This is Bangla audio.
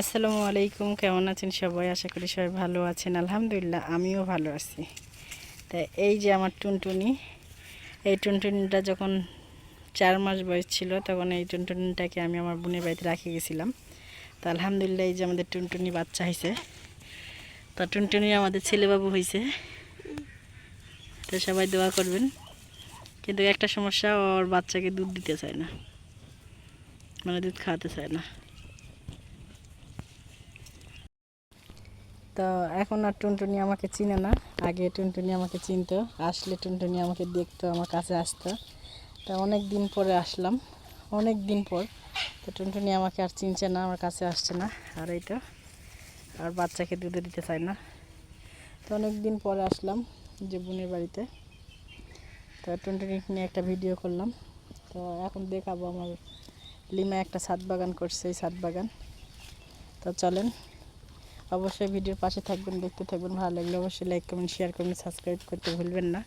আসসালামু আলাইকুম, কেমন আছেন সবাই? আশা করি সবাই ভালো আছেন। আলহামদুলিল্লাহ, আমিও ভালো আছি। তা এই যে আমার টুনটুনি, এই টুনটুনিটা যখন চার মাস বয়স ছিল, তখন এই টুনটুনিটাকে আমি আমার বোনের বাড়িতে রাখে গেছিলাম। তা আলহামদুলিল্লাহ এই যে আমাদের টুনটুনি বাচ্চা হয়েছে তা টুনটুনি আমাদের ছেলেবাবু হয়েছে তো সবাই দোয়া করবেন, কিন্তু একটা সমস্যা, ওর বাচ্চাকে দুধ দিতে চায় না। মানে দুধ খাওয়াতে চায় না। তো এখন আর টুনটুনি আমাকে চিনে না। আগে টুনটুনি আমাকে চিনতো, আসলে টুনটুনি আমাকে দেখতো, আমার কাছে আসতো। তা অনেক দিন পরে আসলাম অনেক দিন পর। তো টুনটুনি আমাকে আর চিনছে না, আমার কাছে আসছে না, আর এইটা। আর বাচ্চাকে দুধে দিতে চায় না। তো অনেক দিন পরে আসলাম, যে বোনের বাড়িতে। তো টুনটুনি নিয়ে একটা ভিডিও করলাম। তো এখন দেখাবো আমার লিমা একটা ছাদ বাগান করছে, এই ছাদ বাগান। তো চলেন অবশ্যই ভিডিওর পাশে থাকবেন, দেখতে থাকবেন, ভালো লাগলে অবশ্যই লাইক কমেন্ট শেয়ার করবেন সাবস্ক্রাইব করতে ভুলবেন না।